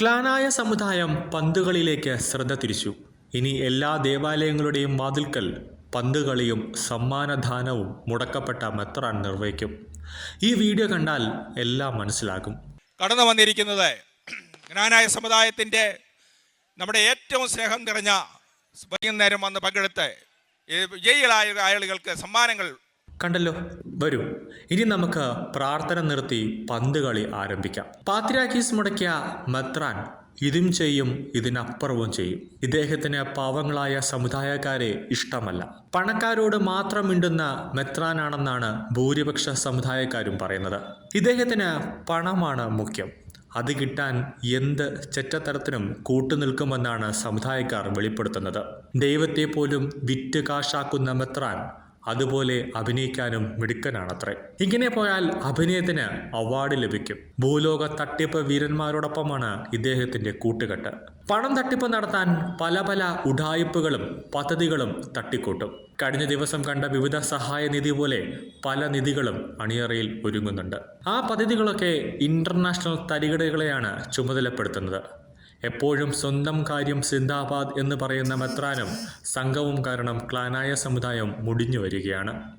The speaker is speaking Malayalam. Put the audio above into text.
ക്ലാനായ സമുദായം പന്തുകളിലേക്ക് ശ്രദ്ധ തിരിച്ചു. ഇനി എല്ലാ ദേവാലയങ്ങളുടെയും വാതിൽക്കൽ പന്തുകളിയും സമ്മാനദാനവും മുടക്കപ്പെട്ട മെത്രാൻ നിർവഹിക്കും. ഈ വീഡിയോ കണ്ടാൽ എല്ലാം മനസ്സിലാകും. കടന്നു വന്നിരിക്കുന്നത് ജ്ഞാനായ സമുദായത്തിന്റെ നമ്മുടെ ഏറ്റവും സ്നേഹം നിറഞ്ഞ വൈകുന്നേരം വന്ന് പങ്കെടുത്ത് ജയിലായ ആളുകൾക്ക് സമ്മാനങ്ങൾ കണ്ടല്ലോ? വരൂ. ഇനി നമുക്ക് പ്രാർത്ഥന നിർത്തി പന്ത് കളി ആരംഭിക്കാം. പാത്രാക്കീസ് മുടക്കിയ മെത്രാൻ ഇതും ചെയ്യും ഇതിനപ്പുറവും ചെയ്യും. ഇദ്ദേഹത്തിന് പാവങ്ങളായ സമുദായക്കാരെ ഇഷ്ടമല്ല. പണക്കാരോട് മാത്രം മിണ്ടുന്ന മെത്രാനാണെന്നാണ് ഭൂരിപക്ഷ സമുദായക്കാരും പറയുന്നത്. ഇദ്ദേഹത്തിന് പണമാണ് മുഖ്യം. അത് കിട്ടാൻ എന്ത് ചെറ്റത്തരത്തിനും കൂട്ടുനിൽക്കുമെന്നാണ് സമുദായക്കാർ വെളിപ്പെടുത്തുന്നത്. ദൈവത്തെ പോലും വിറ്റ് കാശാക്കുന്ന മെത്രാൻ അതുപോലെ അഭിനയിക്കാനും മിടുക്കനാണത്രേ. ഇങ്ങനെ പോയാൽ അഭിനയത്തിന് അവാർഡ് ലഭിക്കും. ഭൂലോക തട്ടിപ്പ് വീരന്മാരോടൊപ്പമാണ് ഇദ്ദേഹത്തിന്റെ കൂട്ടുകെട്ട്. പണം തട്ടിപ്പ് നടത്താൻ പല പല ഉഡായിപ്പുകളും പദ്ധതികളും തട്ടിക്കൂട്ടും. കഴിഞ്ഞ ദിവസം കണ്ട വിവിധ സഹായ നിധി പോലെ പല നിധികളും അണിയറയിൽ ഒരുങ്ങുന്നുണ്ട്. ആ പദ്ധതികളൊക്കെ ഇന്റർനാഷണൽ തരികിടകളെയാണ് ചുമതലപ്പെടുത്തുന്നത്. എപ്പോഴും സ്വന്തം കാര്യം സിന്ദാബാദ് എന്ന് പറയുന്ന മെത്രാനും സംഘവും കാരണം ക്ലാനായ സമുദായം മുടിഞ്ഞു വരികയാണ്.